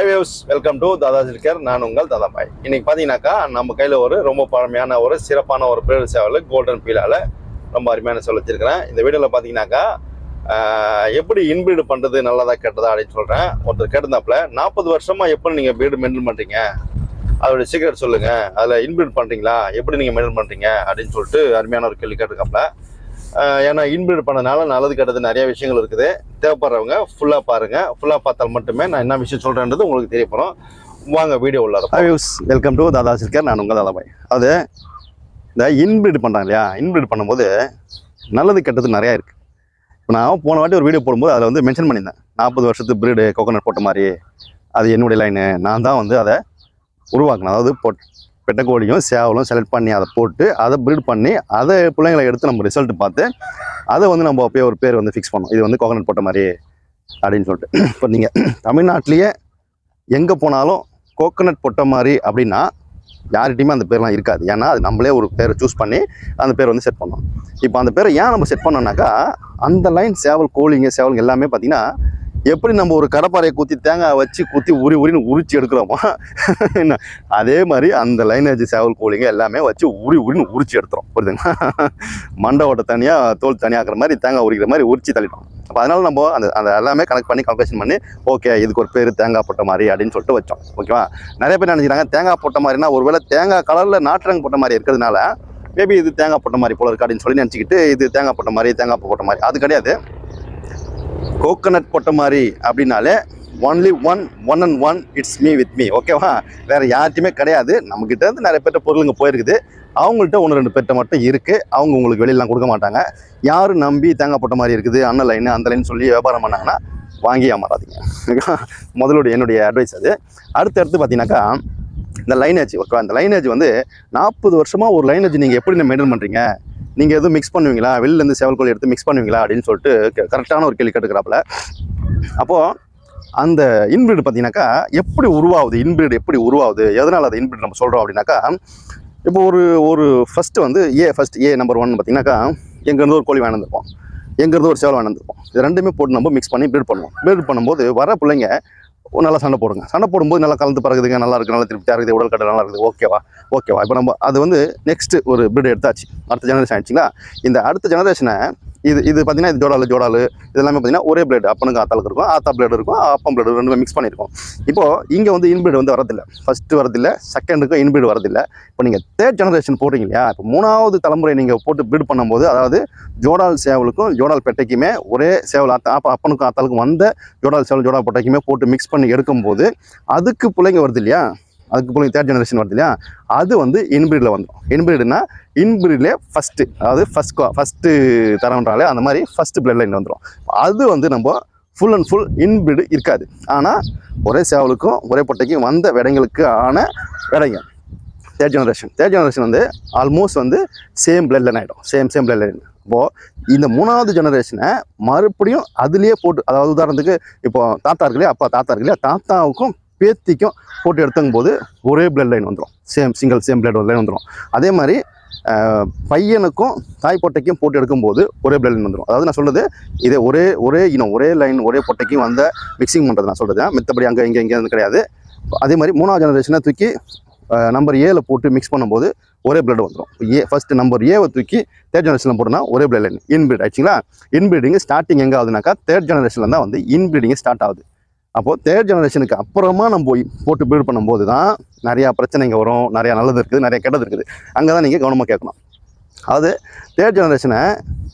Hi waves welcome to Dada care நான் உங்கள் தாதாபாய் இன்னைக்கு பார்த்தீங்கன்னாக்கா நம்ம கையில் ஒரு ரொம்ப பழமையான ஒரு சிறப்பான ஒரு பேர் சேவல் கோல்டன் பீலால் ரொம்ப அருமையான சொல்ல வச்சிருக்கிறேன். இந்த வீடியோவில் பார்த்தீங்கன்னாக்கா எப்படி இன்பிரீடு பண்ணுறது நல்லதா கெட்டதா அப்படின்னு சொல்கிறேன் ஒருத்தர் கேட்டிருந்தாப்புல நாற்பது வருஷமாக எப்படி நீங்கள் பீடு மெயின்டைன் பண்ணுறீங்க அதோட சீக்கிரம் சொல்லுங்கள் அதில் இன்பிரீட் பண்ணுறீங்களா எப்படி நீங்கள் மெயின்டைன் பண்ணுறீங்க அப்படின்னு சொல்லிட்டு அருமையான ஒரு கேள்வி கேட்டிருக்காப்புல. ஏன்னா இன்பிரீட் பண்ணனால நல்லது கெட்டது நிறைய விஷயங்கள் இருக்குது. தேவைப்படுறவங்க ஃபுல்லாக பாருங்கள் ஃபுல்லாக பார்த்தால் மட்டுமே நான் என்ன விஷயம் சொல்கிறேன்றது உங்களுக்கு தெரியப்படும் வாங்க வீடியோ உள்ள வெல்கம் டு தாதா சிற்கர் நான் உங்கள் தாதாபாய் அது இந்த இன்பிரீட் பண்ணுறாங்க இல்லையா? இன்பிரீட் பண்ணும்போது நல்லது கெட்டது நிறையா இருக்குது இப்போ நான் போன வாட்டி ஒரு வீடியோ போடும்போது அதில் வந்து மென்ஷன் பண்ணியிருந்தேன். நாற்பது வருஷத்து பிரீடு கோகோனட் போட்ட மாதிரி. அது என்னுடைய லைனு நான் தான் வந்து அதை உருவாக்கினேன். அதாவது போட் பெட்டக்கோழியும் சேவலும் செலக்ட் பண்ணி அதை போட்டு அதை ப்ரீட் பண்ணி அதை பிள்ளைங்களை எடுத்து நம்ம ரிசல்ட் பார்த்து அதை வந்து நம்ம அப்படியே ஒரு பேர் வந்து ஃபிக்ஸ் பண்ணோம் இது வந்து கோகனட் போட்ட மாதிரி அப்படின்னு சொல்லிட்டு. இப்போ நீங்கள் தமிழ்நாட்டிலேயே எங்கே போனாலும் கோகனட் போட்ட மாதிரி அப்படின்னா யார்கிட்டையுமே அந்த பேர்லாம் இருக்காது. ஏன்னா அது நம்மளே ஒரு பேரை சூஸ் பண்ணி அந்த பேர் வந்து செட் பண்ணோம் இப்போ அந்த பேரை ஏன் நம்ம செட் பண்ணோம்னாக்கா அந்த லைன் சேவல் கோழிங்க சேவல் எல்லாமே பார்த்திங்கன்னா எப்படி நம்ம ஒரு கடப்பாறையை குத்தி தேங்காய் வச்சு குத்தி உரி உரின்னு உரிச்சு எடுக்கிறோமோ என்ன? அதே மாதிரி அந்த லைனேஜ் சேவல் கோழிங்க எல்லாமே வச்சு உரி உரின்னு உரிச்சு எடுத்துரும். புரியுதுங்களா? மண்டை ஓட்டை தனியாக தோல் தனியாக்குற மாதிரி தேங்காய் உரிக்கிற மாதிரி உரிச்சு தள்ளிட்டோம் அப்போ அதனால நம்ம அந்த அந்த எல்லாமே கனெக்ட் பண்ணி கல்குலேஷன் பண்ணி ஓகே இதுக்கு ஒரு பேர் தேங்காய் போட்ட மாதிரி அப்படின்னு சொல்லிட்டு வச்சோம். ஓகேவா நிறைய பேர் நினைக்கிறாங்க தேங்காய் போட்ட மாதிரினா ஒருவேளை தேங்காய் கலரில் நாட்டுரங்க போட்ட மாதிரி இருக்கிறதுனால மேபி இது தேங்காய் போட்ட மாதிரி போல இருக்கு அப்படின்னு சொல்லி நினச்சிக்கிட்டு இது தேங்காய் போட்ட மாதிரி தேங்காய் போட்ட மாதிரி அது கிடையாது. கோகனட் போட்ட மாதிரி அப்படின்னாலே only one one and one it's me with me ஓகேவா வேறு யார்ட்டையுமே கிடையாது. நம்மக்கிட்ட இருந்து நிறைய பேர்ட்ட பொருளுங்க போயிருக்குது. அவங்கள்ட்ட ஒன்று ரெண்டு பேர்ட்ட மட்டும் இருக்குது அவங்க உங்களுக்கு வெளியிலாம் கொடுக்க மாட்டாங்க. யாரும் நம்பி தேங்காய் போட்ட மாதிரி இருக்குது அண்ணன் லைன் அந்த லைன் சொல்லி வியாபாரம் பண்ணாங்கன்னா வாங்கி ஏமாறாதீங்க முதலுடைய என்னுடைய அட்வைஸ் அது. அடுத்து அடுத்து பார்த்தீங்கன்னாக்கா இந்த லைனேஜ் ஓகேவா இந்த லைனேஜ் வந்து நாற்பது வருஷமாக ஒரு லைனேஜ் நீங்கள் எப்படி மெயின்டைன் பண்ணுறீங்க நீங்கள் எதுவும் மிக்ஸ் பண்ணுவீங்களா? வெளிலேருந்து சேவல்கோழி எடுத்து மிக்ஸ் பண்ணுவீங்களா? அப்படின்னு சொல்லிட்டு கரெக்டான ஒரு கேள்வி கேட்டுக்கிறாப்புல. அப்போது அந்த இன்பிரீடு பார்த்தீங்கன்னாக்கா எப்படி உருவாகுது? இன்பிரீடு எப்படி உருவாகுது? எதனால் அது இன்பிரீடு நம்ம சொல்கிறோம் அப்படின்னாக்கா இப்போ ஒரு ஒரு ஃபஸ்ட்டு வந்து A first A number one பார்த்தீங்கன்னாக்கா எங்கேருந்து ஒரு கோழி வாங்கியிருப்போம் எங்கேருந்து ஒரு சேவல் வாங்கியிருப்போம் இது ரெண்டுமே போட்டு நம்ம மிக்ஸ் பண்ணி ப்ரீட் பண்ணுவோம். ப்ரீட் பண்ணும்போது வர பிள்ளைங்க நல்லா சண்டை போடுங்க. சண்டை போடும்போது நல்லா கலந்து பறகுதுங்க நல்லா நல்லா திருப்தியாக இருக்குது உடல் கட்டை நல்லா இருக்குது ஓகேவா ஓகேவா இப்போ நம்ம அது வந்து நெக்ஸ்ட் ஒரு பிரீடு எடுத்தாச்சு. அடுத்த ஜெனரேஷன் ஆயிடுச்சுங்களா? இந்த அடுத்த ஜெனரேஷனை இது இது பார்த்தீங்கன்னா இது ஜோடாலு ஜோடாலு. இதெல்லாமே பார்த்தீங்கன்னா ஒரே பிளேடு அப்பனுக்கு ஆத்தாளுக்கு இருக்கும் ஆத்தா பிளேடு இருக்கும் அப்பம் பிளேடு ரெண்டுமே மிக்ஸ் பண்ணியிருக்கோம் இப்போ இங்கே வந்து இன்பீடு வந்து வரதில்லை. ஃபஸ்ட்டு வரதில்லை செகண்டுக்கும் இன்பீடு வரதில்லை. இப்போ நீங்கள் தேர்ட் ஜெனரேஷன் போடுறீங்க இல்லையா? இப்போ மூணாவது தலைமுறை நீங்கள் போட்டு ப்ரீட் பண்ணும்போது அதாவது ஜோடால் சேவலுக்கும் ஜோடால் பெட்டைக்குமே ஒரே சேவல் ஆத்தா அப்போ அப்பனுக்கும் ஆத்தாளுக்கும் வந்த ஜோடால் சேவல் ஜோடால் பெட்டைக்குமே போட்டு மிக்ஸ் பண்ணி எடுக்கும்போது அதுக்கு பிள்ளைங்க வருது இல்லையா? அதுக்கு பிள்ளைங்க தேர்ட் ஜெனரேஷன் வருது இல்லையா? அது வந்து இன்பிரீடில் வந்துடும் இன்பிரீடுனா இன்பிரீட்லேயே ஃபஸ்ட்டு அதாவது ஃபஸ்ட் ஃபஸ்ட்டு தரம்ன்றாலே அந்த மாதிரி ஃபஸ்ட்டு பிளட் லைன் வந்துடும் அது வந்து நம்ம ஃபுல் அண்ட் ஃபுல் இன்பிரீடு இருக்காது. ஆனால் ஒரே சேவலுக்கும் ஒரே பொட்டைக்கும் வந்த விடைங்களுக்கு ஆன விடைங்க. தேர்ட் ஜெனரேஷன் தேர்ட் ஜெனரேஷன் வந்து ஆல்மோஸ்ட் வந்து சேம் பிளட் லைன் ஆகிடும் சேம் சேம் பிளட் லைன் இப்போது இந்த மூணாவது ஜெனரேஷனை மறுபடியும் அதுலேயே போட்டு அதாவது உதாரணத்துக்கு இப்போ தாத்தா இருக்கு இல்லையா? அப்பா தாத்தா இருக்கு இல்லையா? தாத்தாவுக்கும் பேத்திக்கும் போட்டு எடுத்தங்கும் போது ஒரே பிளட் லைன் வந்துடும் same single same blood line வந்துடும் அதே மாதிரி பையனுக்கும் தாய் பொட்டைக்கும் போட்டு எடுக்கும்போது ஒரே பிளட் லைன் வந்துடும் அதாவது நான் சொல்கிறது இதே ஒரே ஒரே இனம் ஒரே லைன் ஒரே பொட்டைக்கும் வந்த மிக்சிங் பண்ணுறது நான் சொல்கிறது மித்தபடி அங்கே இங்கே இங்கே கிடையாது. அதே மாதிரி மூணாவது ஜெனரேஷனை தூக்கி நம்பர் ஏல போட்டு மிக்ஸ் பண்ணும்போது ஒரே பிளட் வந்துடும் ஏ ஃபஸ்ட்டு நம்பர் ஏவை தூக்கி தேர்ட் ஜெனரேஷனில் போட்டோம்னா ஒரே பிளட் லைன் இன்பிரீட் ஆச்சுங்களா இன்பிரீடிங் ஸ்டார்டிங் எங்கே ஆகுதுனாக்கா தேர்ட் ஜெனரேஷனில் தான் வந்து இன்பிரீடிங் ஸ்டார்ட் ஆகுது. அப்போது தேர்ட் ஜெனரேஷனுக்கு அப்புறமா நம்ம போய் போட்டு ப்ரீட் பண்ணும்போது தான் நிறையா பிரச்சனைங்க வரும் நிறையா நல்லது இருக்குது நிறைய கெட்டது இருக்குது. அங்கே தான் நீங்கள் கவனமாக கேட்கணும். அதாவது தேர்ட் ஜெனரேஷனை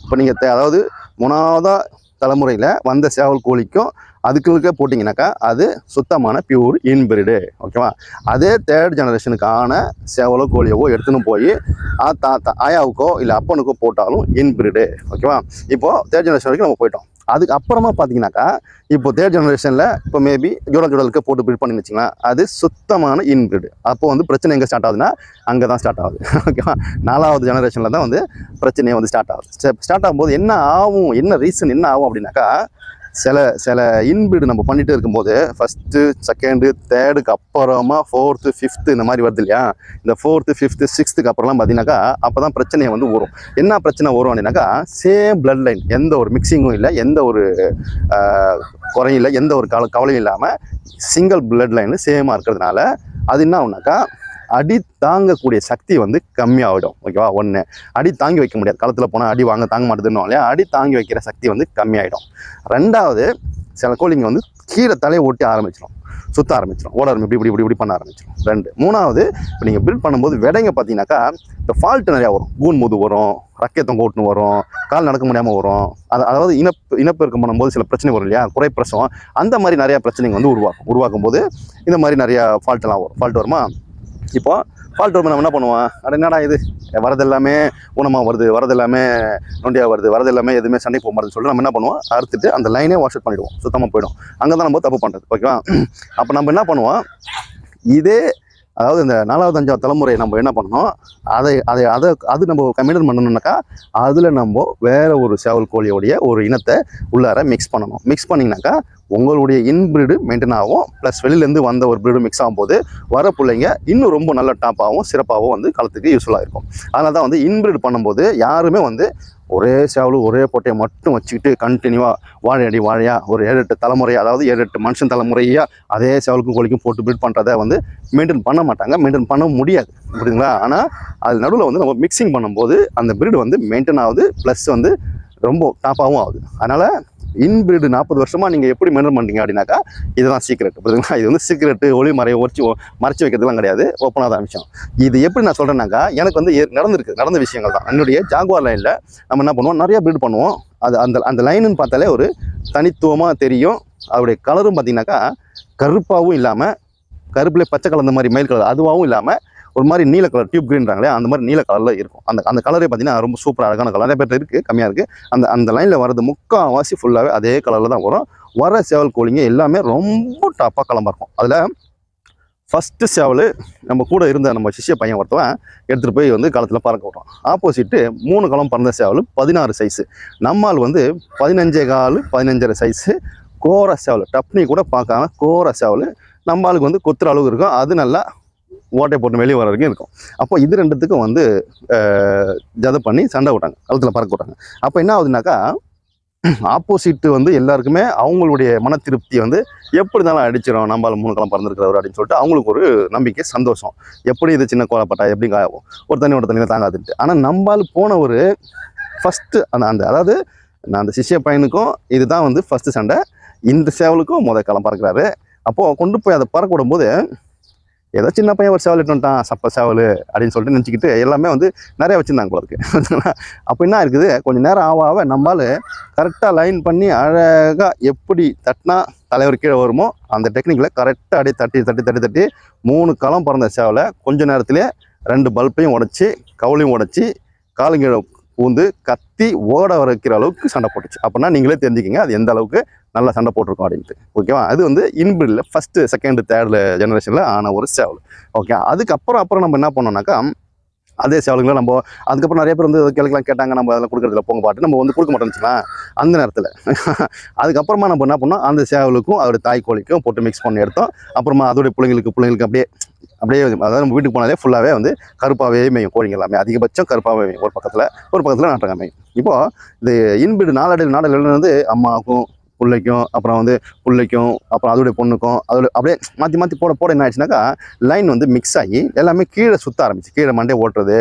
இப்போ நீங்கள் அதாவது மூணாவதா தலைமுறையில் வந்த சேவல் கோழிக்கும் அதுக்கு போட்டிங்கனாக்கா அது சுத்தமான பியூர் இன்பிரிடு ஓகேவா அதே தேர்ட் ஜெனரேஷனுக்கான சேவலோ கோழியவோ எடுத்துன்னு போய் ஆ தாத்தா ஆயாவுக்கோ இல்லை அப்பனுக்கோ போட்டாலும் இன்பிரிடு ஓகேவா இப்போது தேர்ட் ஜெனரேஷன் வரைக்கும் நம்ம போயிட்டோம். அதுக்கு அப்புறமா பார்த்தீங்கன்னாக்கா இப்போ தேர்ட் ஜெனரேஷனில் இப்போ மேபி ஜோடல் ஜோடலுக்கு போட்டு பில்ட் பண்ணி வச்சுங்களேன். அது சுத்தமான இன்பிரிட் அப்போ வந்து பிரச்சனை எங்கே ஸ்டார்ட் ஆகுதுன்னா அங்கே தான் ஸ்டார்ட் ஆகுது ஓகேவா நாலாவது ஜெனரேஷனில் தான் வந்து பிரச்சனையை வந்து ஸ்டார்ட் ஆகுது. ஸ்டார்ட் ஆகும்போது என்ன ஆகும் என்ன ரீசன் என்ன ஆகும் அப்படின்னாக்கா சில சில இன்பீடு நம்ம பண்ணிட்டு இருக்கும்போது ஃபஸ்ட்டு செகண்டு தேர்டுக்கு அப்புறமா ஃபோர்த்து ஃபிஃப்த்து இந்த மாதிரி வருது இல்லையா? இந்த ஃபோர்த்து ஃபிஃப்த்து சிக்ஸ்த்துக்கு அப்புறம்லாம் பார்த்தீங்கன்னாக்கா அப்போ தான் பிரச்சனையை வந்து வரும் என்ன பிரச்சனை வரும் அப்படின்னாக்கா சேம் பிளட் லைன் எந்த ஒரு மிக்சிங்கும் இல்லை எந்த ஒரு குறையும் இல்லை எந்த ஒரு கவலையும் இல்லாமல் சிங்கிள் பிளட் லைன் சேமாக இருக்கிறதுனால அது என்ன ஆகுனாக்கா அடி தாங்கக்கூடிய சக்தி வந்து கம்மியாகிடும் ஓகேவா ஒன்று அடி தாங்கி வைக்க முடியாது. களத்தில் போனால் அடி வாங்க தாங்க மாட்டேதுன்னு இல்லையா? அடி தாங்கி வைக்கிற சக்தி வந்து கம்மியாகிடும் ரெண்டாவது சில கோழிங்க வந்து கீழே தலையை ஓட்டி ஆரம்பிச்சிடும் சுத்த ஆரம்பிச்சிடும் ஓட ஆரம்பி இப்படி இப்படி இப்படி இப்படி பண்ண ஆரம்பிச்சிடும் ரெண்டு மூணாவது இப்போ நீங்கள் பில்ட் பண்ணும்போது விடைங்க பார்த்தீங்கன்னாக்கா இந்த ஃபால்ட்டு நிறையா வரும். கூன் முது வரும் ரக்கேத்தம் கோட்டுன்னு வரும் கால் நடக்க முடியாமல் வரும். அது அதாவது இனப்பு இனப்பெருக்கம் பண்ணும்போது சில பிரச்சனை வரும் இல்லையா? குறைப்பிரசவம் அந்த மாதிரி நிறையா பிரச்சனைங்க வந்து உருவாக்கும். உருவாக்கும் போது இந்த மாதிரி நிறையா ஃபால்ட்டெல்லாம் வரும். ஃபால்ட் வருமா? இப்போ ஃபால்ட் ரூம் நம்ம என்ன பண்ணுவோம்? அட என்னடா இது? வரது எல்லாமே ஊனமாக வருது வரது எல்லாமே நொண்டியாக வருது வரது எல்லாமே எதுவுமே சண்டை போக மாட்டேன்னு சொல்லிட்டு நம்ம என்ன பண்ணுவோம்? அறுத்துட்டு அந்த லைனே வாஷ் அவுட் பண்ணிடுவோம். சுத்தமாக போயிடும். அங்கே தான் நம்ம தப்பு பண்ணுறது ஓகேவா அப்போ நம்ம என்ன பண்ணுவோம்? இதே அதாவது இந்த நாலாவது அஞ்சாவது தலைமுறையை நம்ம என்ன பண்ணணும்? அதை அதை அதை அது நம்ம கம்மிடன் பண்ணணும்னாக்கா அதில் நம்ம வேறு ஒரு சேவல் கோழியோடைய ஒரு இனத்தை உள்ளார மிக்ஸ் பண்ணணும். மிக்ஸ் பண்ணிங்கனாக்கா உங்களுடைய இன்பிரிடு மெயின்டைன் ஆகும். ப்ளஸ் வெளியிலேருந்து வந்த ஒரு ப்ரீடு மிக்ஸ் ஆகும்போது வர பிள்ளைங்க இன்னும் ரொம்ப நல்ல டாப்பாகவும் சிறப்பாகவும் வந்து களத்துக்கு யூஸ்ஃபுல்லாக இருக்கும். அதனால தான் வந்து இன்பிரீடு பண்ணும்போது யாருமே வந்து ஒரே சேவலு ஒரே போட்டையை மட்டும் வச்சுக்கிட்டு கண்டினியூவாக வாழையடி வாழையாக ஒரு ஏழு எட்டு தலைமுறையாக அதாவது ஏழு எட்டு மனுஷன் தலைமுறையாக அதே சேவலுக்கும் கோழிக்கும் போட்டு பில்ட் பண்ணுறத வந்து மெயின்டைன் பண்ண மாட்டாங்க. மெயின்டைன் பண்ண முடியாது. புரியுதுங்களா? ஆனால் அது நடுவில் வந்து நம்ம மிக்சிங் பண்ணும்போது அந்த பிரீடு வந்து மெயின்டைன் ஆகுது ப்ளஸ் வந்து ரொம்ப டாப்பாகவும் ஆகுது. அதனால் இன்பிரீடு நாற்பது வருஷமாக நீங்கள் எப்படி மெயின்டைன் பண்ணுறீங்க அப்படின்னாக்கா இதுதான் சீக்ரெட் புரியுதுங்களா? இது வந்து சீக்ரெட்டு ஒளி மறைய ஒரிச்சு மறைச்சி வைக்கிறதுலாம் கிடையாது. ஓப்பனாக தான் விஷயம் இது எப்படி நான் சொல்கிறேன்னாக்கா எனக்கு வந்து நடந்திருக்கு. நடந்த விஷயங்கள் தான். என்னுடைய ஜாகுவார் லைனில் நம்ம என்ன பண்ணுவோம்? நிறையா ப்ரீட் பண்ணுவோம். அது அந்த அந்த லைனுன்னு பார்த்தாலே ஒரு தனித்துவமாக தெரியும். அதோடைய கலரும் பார்த்தீங்கன்னாக்கா கருப்பாகவும் இல்லாமல் கருப்பிலே பச்சை கலந்த மாதிரி மயில் கலர் அதுவாகவும் இல்லாமல் ஒரு மாதிரி நீல கலர் டியூப் கிரீன்றாங்களே அந்த மாதிரி நீல கலரில் இருக்கும். அந்த அந்த கலரே பார்த்தீங்கன்னா ரொம்ப சூப்பராக அழகான கலர் நிறைய பேர் இருக்குது கம்மியாக இருக்குது அந்த அந்த லைனில் வரது முக்கால்வாசி ஃபுல்லாகவே அதே கலரில் தான் வரும். வர சேவல் கோழிங்க எல்லாமே ரொம்ப டாப்பாக கிளம்ப இருக்கும். அதில் ஃபஸ்ட்டு சேவல் நம்ம கூட இருந்த நம்ம சிஷ்ய பையன் ஒருத்தவன் எடுத்துகிட்டு போய் வந்து களத்தில் பறக்க விட்றான் ஆப்போசிட்டு மூணு களம் பறந்த சேவல் பதினாறு சைஸு நம்மால் வந்து பதினஞ்சே கால் பதினஞ்சரை சைஸு கோர சேவல். டப்னி கூட பார்க்காம கோர சேவல் நம்ம ஆளுக்கு வந்து கொத்துற அளவுக்கு இருக்கும். அது நல்லா ஓட்டை போட்டு வெளியே வர வரைக்கும் இருக்கும். அப்போ இது ரெண்டுத்துக்கும் வந்து ஜதை பண்ணி சண்டை விட்டாங்க களத்தில் பறக்க விட்டாங்க. அப்போ என்ன ஆகுதுனாக்கா ஆப்போசிட்டு வந்து எல்லாருக்குமே அவங்களுடைய மன திருப்தி வந்து எப்படி இருந்தாலும் அடிச்சிடும் நம்மளால் மூணு களம் பறந்துருக்கிறவர் அப்படின்னு சொல்லிட்டு அவங்களுக்கு ஒரு நம்பிக்கை சந்தோஷம். எப்படி இது சின்ன கோலப்பட்டா எப்படி காயும் ஒரு தண்ணி ஒரு தண்ணியில் தாங்காதுன்ட்டு. ஆனால் நம்மால் போன ஒரு ஃபஸ்ட்டு அந்த அந்த அதாவது நான் அந்த சிஷ்ய பையனுக்கும் இதுதான் வந்து ஃபஸ்ட்டு சண்டை. இந்த சேவலுக்கும் முத களம் பறக்கிறாரு. அப்போது கொண்டு போய் அதை பறக்க விடும்போது ஏதோ சின்ன பையன் ஒரு சேவல் இட்டுட்டான் சப்ப சேவல் அப்படின்னு சொல்லிட்டு நினச்சிக்கிட்டு எல்லாமே வந்து நிறையா வச்சுருந்தாங்க போல இருக்குது அப்போ என்ன இருக்குது? கொஞ்சம் நேரம் ஆக ஆக நம்மால் கரெக்டாக லைன் பண்ணி அழகாக எப்படி தட்டினா தலைவர் கீழே வருமோ அந்த டெக்னிக்கில் கரெக்டாக அப்படியே தட்டி தட்டி தட்டி தட்டி மூணு களம் பிறந்த சேவலை கொஞ்ச நேரத்திலே ரெண்டு பல்பையும் உடச்சி கவுளையும் உடச்சி காலுங்கீழ பூந்து கத்தி ஓட வைக்கிற அளவுக்கு சண்டை போட்டுச்சு. அப்படின்னா நீங்களே தெரிஞ்சுக்கிங்க அது எந்த அளவுக்கு நல்லா சண்டை போட்டிருக்கோம் அப்படின்ட்டு. ஓகேவா அது வந்து இன்பிரில் ஃபஸ்ட்டு செகண்டு தேர்டு ஜெனரேஷனில் ஆன ஒரு சேவல். ஓகே அதுக்கப்புறம் அப்புறம் நம்ம என்ன பண்ணோம்னாக்கா அதே சேவலுங்களை நம்ம அதுக்கப்புறம் நிறைய பேர் வந்து கேளுக்கெல்லாம் கேட்டாங்க நம்ம அதெல்லாம் கொடுக்குறதுல போங்க பாட்டு. நம்ம வந்து கொடுக்க மாட்டோம்னு அந்த நேரத்தில். அதுக்கப்புறமா நம்ம என்ன பண்ணோம் அந்த சேவலுக்கும் அதோட தாய் கோழிக்கும் போட்டு மிக்ஸ் பண்ணி எடுத்தோம். அப்புறமா அதோடைய பிள்ளைங்களுக்கு பிள்ளைங்களுக்கு அப்படியே அப்படியே அதாவது நம்ம வீட்டுக்கு போனாலே ஃபுல்லாகவே வந்து கருப்பாகவே மேயும் கோழிங்க எல்லாமே. அதிகபட்சம் கருப்பாகவே மேயும். ஒரு பக்கத்தில் ஒரு பக்கத்தில் நாட்டங்க மேயும். இப்போது இது இன்பீடு நாளடைவு நாடல் வந்து அம்மாவுக்கும் பிள்ளைக்கும் அப்புறம் வந்து பிள்ளைக்கும் அப்புறம் அதோடைய பொண்ணுக்கும் அதோட அப்படியே மாற்றி மாற்றி போட போட என்ன ஆயிடுச்சுனாக்கா லைன் வந்து மிக்ஸ் ஆகி எல்லாமே கீழே சுற்ற ஆரம்பிச்சு. கீழே மண்டே ஓட்டுறது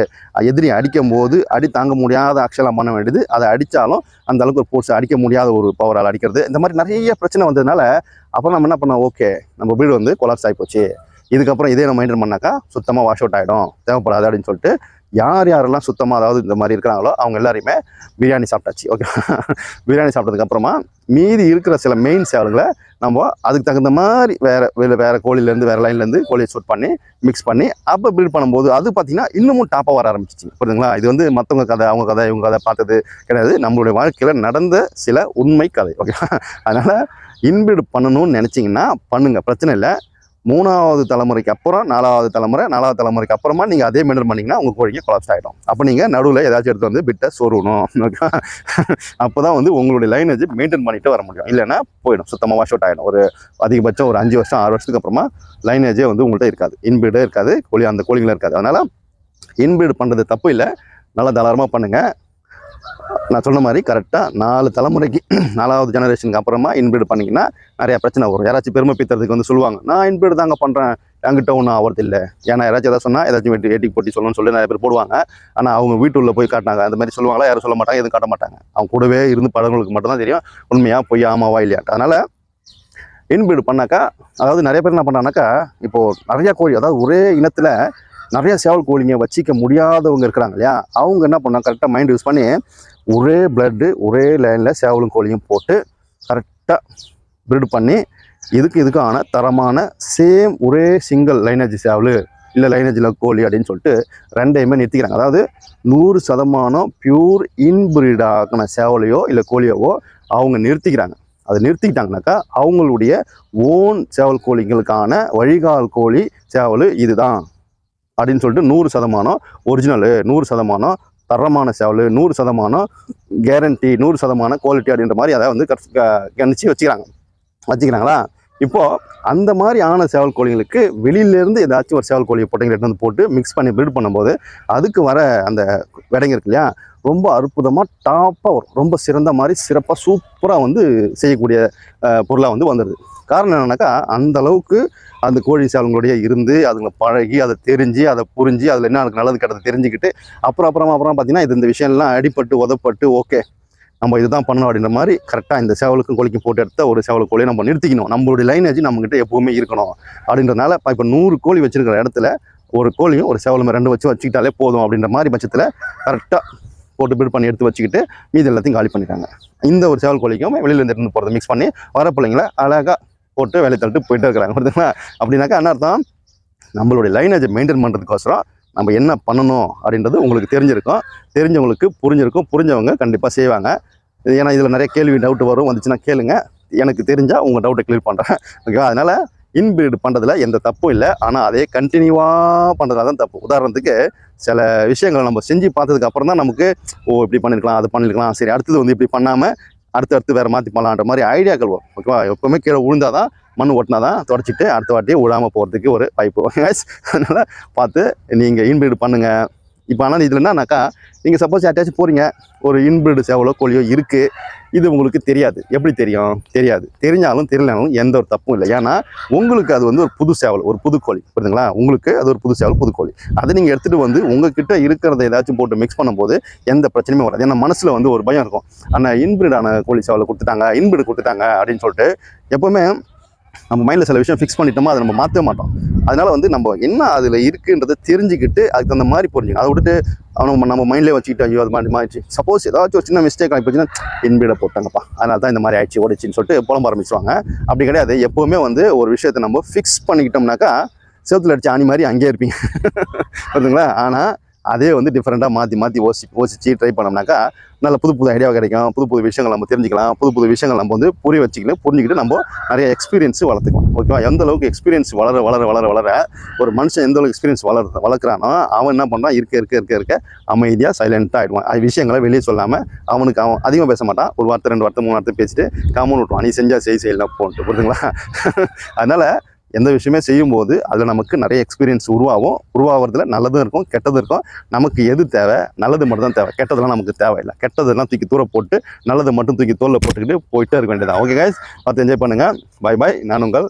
எதிரி அடிக்கும் போது அடி தாங்க முடியாத அக்ஷலாக பண்ண வேண்டியது. அதை அடித்தாலும் அந்த அளவுக்கு ஒரு ஃபோர்ஸ் அடிக்க முடியாத ஒரு பவரால் அடிக்கிறது. இந்த மாதிரி நிறைய பிரச்சனை வந்ததுனால அப்புறம் நம்ம என்ன பண்ணோம்? ஓகே நம்ம வீடு வந்து கொலாப்ஸ் ஆகி போச்சு. இதுக்கப்புறம் இதே நம்ம மெயின்டைன் பண்ணாக்கா சுத்தமாக வாஷ் அவுட் ஆகிடும் தேவைப்படாது அப்படின்னு சொல்லிட்டு யார் யாரெல்லாம் சுத்தமாக அதாவது இந்த மாதிரி இருக்கிறாங்களோ அவங்க எல்லாரையுமே பிரியாணி சாப்பிட்டாச்சு ஓகே பிரியாணி சாப்பிட்டதுக்கப்புறமா மீதி இருக்கிற சில மெயின் சேவல்களை நம்ம அதுக்கு தகுந்த மாதிரி வேறு வேறு வேறு கோழிலேருந்து வேறு லைன்லேருந்து கோழியை சூட் பண்ணி மிக்ஸ் பண்ணி அப்போ ப்ரீட் பண்ணும்போது அது பார்த்தீங்கன்னா இன்னமும் டாப்பாக வர ஆரம்பிச்சிச்சு. புரியுதுங்களா இது வந்து மற்றவங்க கதை அவங்க கதை இவங்க கதை பார்த்தது கிடையாது. நம்மளுடைய வாழ்க்கையில் நடந்த சில உண்மை கதை ஓகே அதனால் இன்பிரீட் பண்ணணும்னு நினச்சிங்கன்னா பண்ணுங்கள் பிரச்சனை இல்லை. மூணாவது தலைமுறைக்கு அப்புறம் நாலாவது தலைமுறை நாலாவது தலைமுறைக்கு அப்புறமா நீங்கள் அதே மெயின்டைன் பண்ணிங்கன்னா உங்கள் கோழிங்க கொலாப்ஸ் ஆகிடும் அப்போ நீங்கள் நடுவில் ஏதாச்சும் எடுத்து வந்து பிட்டை சொருகணும் அப்போ தான் வந்து உங்களுடைய லைனேஜ் மெயின்டைன் பண்ணிட்டு வர முடியும். இல்லைன்னா போயிடும் சுத்தமாக வாஷ் அவுட் ஆகிடும் ஒரு அதிகபட்சம் ஒரு அஞ்சு வருஷம் ஆறு வருஷத்துக்கு அப்புறமா லைனேஜே வந்து உங்கள்கிட்ட இருக்காது. இன்பீடே இருக்காது கோழி அந்த கோழிங்களும் இருக்காது. அதனால் இன்பீடு பண்ணுறது தப்பு இல்லை. நல்லா தாராளமாக பண்ணுங்கள் நான் சொன்ன மாதிரி கரெக்டாக நாலு தலைமுறைக்கு நாலாவது ஜெனரேஷனுக்கு அப்புறமா இன்பீடு பண்ணிங்கன்னா நிறையா பிரச்சனை வரும். யாராச்சும் பெருமை பித்தறதுக்கு வந்து சொல்லுவாங்க நான் இன்பீடு தாங்க பண்ணுறேன் என்கிட்ட ஒன்றும் ஆகிறது இல்லை. ஏன்னா யாராச்சும் எதாவது சொன்னால் ஏதாச்சும் வெட்டி ஏட்டிக்கு போட்டி சொல்லணும்னு சொல்லி நிறைய பேர் போடுவாங்க. ஆனால் அவங்க வீட்டுள்ள போய் காட்டினாங்க. அந்த மாதிரி சொல்லுவாங்களா? யாரும் சொல்ல மாட்டாங்க எதுவும் காட்ட மாட்டாங்க. அவங்க கூடவே இருந்து படங்களுக்கு மட்டும்தான் தெரியும் உண்மையாக பொய் ஆமாவா இல்லையா அதனால் இன்பீடு பண்ணாக்கா அதாவது நிறைய பேர் என்ன பண்ணாங்கனாக்கா இப்போது நிறையா கோழி அதாவது ஒரே இனத்தில் நிறைய சேவல் கோழிங்க வச்சிக்க முடியாதவங்க இருக்கிறாங்க இல்லையா? அவங்க என்ன பண்ணாங்க கரெக்டாக மைண்ட் யூஸ் பண்ணி ஒரே பிளட்டு ஒரே லைனில் சேவலும் கோழியும் போட்டு கரெக்டாக ப்ரீட் பண்ணி இதுக்கு இதுக்கான தரமான சேம் ஒரே சிங்கிள் லைனேஜ் சேவல் இல்லை லைனேஜில் கோழி அப்படின்னு சொல்லிட்டு ரெண்டையுமே நிறுத்திக்கிறாங்க. அதாவது நூறு சதமானம் பியூர் இன்பிரீட் சேவலையோ இல்லை கோழியவோ அவங்க நிறுத்திக்கிறாங்க. அதை நிறுத்திக்கிட்டாங்கனாக்கா அவங்களுடைய ஓன் சேவல் கோழிங்களுக்கான வழிகால் கோழி சேவல் இதுதான். அப்படின்னு சொல்லிட்டு நூறு சதமானம் ஒரிஜினலு நூறு சதமானம் தரமான சேவல் நூறு சதமானம் கேரண்டி நூறு சதமான குவாலிட்டி அப்படின்ற மாதிரி அதை வந்து க- கணிச்சு வச்சுக்கிறாங்க. வச்சுக்கிறாங்களா? இப்போ அந்த மாதிரி ஆன சேவல் கோழிங்களுக்கு வெளியிலேருந்து ஏதாச்சும் ஒரு சேவல் கோழியை போட்டிங்களை எடுத்து வந்து போட்டு மிக்ஸ் பண்ணி ப்ரீட் பண்ணும்போது அதுக்கு வர அந்த விடைங்க இருக்கு இல்லையா ரொம்ப அற்புதமாக டாப்பாக வரும். ரொம்ப சிறந்த மாதிரி சிறப்பாக சூப்பராக வந்து செய்யக்கூடிய பொருளாக வந்து வந்துடுது காரணம் என்னன்னாக்கா அந்த அளவுக்கு அந்த கோழி சேவல்களுடைய இருந்து அதுங்களை பழகி அதை தெரிஞ்சு அதை புரிஞ்சு அதில் என்ன அதுக்கு நல்லது கெட்டது தெரிஞ்சுக்கிட்டு அப்புறம் அப்புறமா அப்புறம் பார்த்தீங்கன்னா இது இந்த விஷயம்லாம் அடிப்பட்டு உதப்பட்டு ஓகே நம்ம இதுதான் பண்ணணும் அப்படின்ற மாதிரி கரெக்டாக இந்த சேவலுக்கும் கோழிக்கும் போட்டு எடுத்த ஒரு சேவல் கோழியை நம்ம நிறுத்திக்கணும். நம்மளுடைய லைனேஜ் நம்மகிட்ட எப்போவுமே இருக்கணும். அப்படின்றனால இப்போ நூறு கோழி வச்சுருக்கிற இடத்துல ஒரு கோழியும் ஒரு சேவலுமே ரெண்டு வச்சு வச்சுக்கிட்டாலே போதும் அப்படின்ற மாதிரி பட்சத்தில் கரெக்டாக போட்டு பில்ட் பண்ணி எடுத்து வச்சுக்கிட்டு மீதி எல்லாத்தையும் காலி பண்ணிட்டாங்க. இந்த ஒரு சேவல் கோழிக்கும் வெளியில இருந்து எடுத்து போகிறத மிக்ஸ் பண்ணி வர பிள்ளைங்களை அழகாக போட்டு வேலை தள்ளிட்டு போயிட்டே இருக்கிறாங்க. பார்த்தீங்களா அப்படின்னாக்கா என்ன அர்த்தம்? நம்மளுடைய லைனேஜை மெயின்டைன் பண்ணுறதுக்கோசரம் நம்ம என்ன பண்ணணும் அப்படின்றது உங்களுக்கு தெரிஞ்சிருக்கும். தெரிஞ்சவங்களுக்கு புரிஞ்சிருக்கும். புரிஞ்சவங்க கண்டிப்பாக செய்வாங்க. ஏன்னா இதில் நிறைய கேள்வி டவுட் வரும். வந்துச்சுன்னா கேளுங்க. எனக்கு தெரிஞ்சால் உங்கள் டவுட்டை கிளியர் பண்ணுறேன் ஓகேவா அதனால் இன்பிரீட் பண்ணுறதுல எந்த தப்பும் இல்லை. ஆனால் அதே கண்டினியூவாக பண்ணுறதுல தான் தப்பு. உதாரணத்துக்கு சில விஷயங்களை நம்ம செஞ்சு பார்த்ததுக்கு அப்புறம் தான் நமக்கு ஓ இப்படி பண்ணியிருக்கலாம் அது பண்ணியிருக்கலாம் சரி அடுத்தது வந்து இப்படி பண்ணாமல் அடுத்து அடுத்து வேறு மாற்றி பண்ணலான்ற மாதிரி ஐடியாக்கள் வரும். ஓகேவா எப்போவுமே கீழே விழுந்தாதான் மண் ஒட்டினா தான் தொடச்சிட்டு அடுத்த வாட்டி விழாமல் போகிறதுக்கு ஒரு வாய்ப்பு. அதனால் பார்த்து நீங்கள் இன்பிரீடு பண்ணுங்கள் இப்போ ஆனால் இதில் என்னன்னாக்கா நீங்கள் சப்போஸ் யார்ட்டாச்சும் போகிறீங்க ஒரு இன்பிரிடு சேவலோ கோழியோ இருக்குது இது உங்களுக்கு தெரியாது. எப்படி தெரியும்? தெரியாது. தெரிஞ்சாலும் தெரியலனாலும் எந்த ஒரு தப்பும் இல்லை. ஏன்னா உங்களுக்கு அது வந்து ஒரு புது சேவல் ஒரு புது கோழி. புரியுதுங்களா? உங்களுக்கு அது ஒரு புது சேவல் புது கோழி. அதை நீங்கள் எடுத்துகிட்டு வந்து உங்ககிட்ட இருக்கிறத ஏதாச்சும் போட்டு மிக்ஸ் பண்ணும்போது எந்த பிரச்சனையுமே வராது. ஏன்னா மனசில் வந்து ஒரு பயம் இருக்கும். ஆனால் இன்பிரீடான கோழி சேவலை கொடுத்துட்டாங்க இன்பிரிடு கொடுத்துட்டாங்க அப்படின்னு சொல்லிட்டு எப்போவுமே நம்ம மைண்டில் சில விஷயம் ஃபிக்ஸ் பண்ணிட்டோமோ அதை நம்ம மாற்றவே மாட்டோம். அதனால் வந்து நம்ம என்ன அதில் இருக்குன்றதை தெரிஞ்சுக்கிட்டு அதுக்கு தகுந்த மாதிரி புரிஞ்சுக்கணும். அதை விட்டுட்டு நம்ம நம்ம மைண்ட்லேயே வச்சுக்கிட்டு ஐயோ அது மாதிரி மாறிச்சு சப்போஸ் ஏதாச்சும் ஒரு சின்ன மிஸ்டேக் ஆகிப்போச்சுன்னா போச்சுன்னா இன்பீடை போட்டாங்கப்பா. அதனால தான் இந்த மாதிரி ஆயிடுச்சு ஓடிச்சின்னு சொல்லிட்டு புலம்ப ஆரம்பிச்சுவாங்க அப்படி கிடையாது. எப்போவுமே வந்து ஒரு விஷயத்தை நம்ம ஃபிக்ஸ் பண்ணிக்கிட்டோம்னாக்கா செவத்தில் அடிச்சு ஆணி மாதிரி அங்கேயே இருப்பீங்க. புரியுதுங்களா ஆனால் அதே வந்து டிஃப்ரெண்ட்டாக மாற்றி மாற்றி யோசி யோசிச்சு ட்ரை பண்ணோம்னாக்கா நல்ல புது புது ஐடியாவை கிடைக்கும். புது புது விஷயங்கள் நம்ம தெரிஞ்சுக்கலாம். புது புது விஷயங்கள் நம்ம வந்து புரிய வச்சுக்கிட்டு புரிஞ்சுக்கிட்டு நம்ம நிறைய எக்ஸ்பீரியன்ஸ் வளர்த்துக்கலாம். ஓகேவா எந்த அளவுக்கு எக்ஸ்பீரியன்ஸ் வளர வளர வளர வளர ஒரு மனுஷன் எந்த அளவுக்கு எக்ஸ்பீரியன்ஸ் வளர வளர்க்குறானோ அவன் என்ன பண்ணுறான் இருக்க இருக்க இருக்க இருக்க அமைதியாக சைலண்ட்டாக ஆகிடுவான் அது விஷயங்களை வெளியே சொல்லாமல் அவனுக்கு அவன் அதிகமாக பேச மாட்டான். ஒரு வார்த்தை ரெண்டு வார்த்தை மூணு வார்த்தை பேசிட்டு காமன் விட்டுவான் நீ செஞ்சால் செய் செய்யலாம் போன்ட்டு. புரியுதுங்களா அதனால் எந்த விஷயமே செய்யும்போது அதில் நமக்கு நிறைய எக்ஸ்பீரியன்ஸ் உருவாகும். உருவாகிறதுல நல்லதும் இருக்கும் கெட்டதும் இருக்கும். நமக்கு எது தேவை? நல்லது மட்டும் தான் தேவை. கெட்டதெல்லாம் நமக்கு தேவையில்லை. கெட்டதெல்லாம் தூக்கி தூர போட்டு நல்லது மட்டும் தூக்கி தோலில் போட்டுக்கிட்டு போயிட்டே இருக்க வேண்டியதான் ஓகே கைஸ் பார்த்து என்ஜாய் பண்ணுங்கள் பை பாய் நான் உங்கள்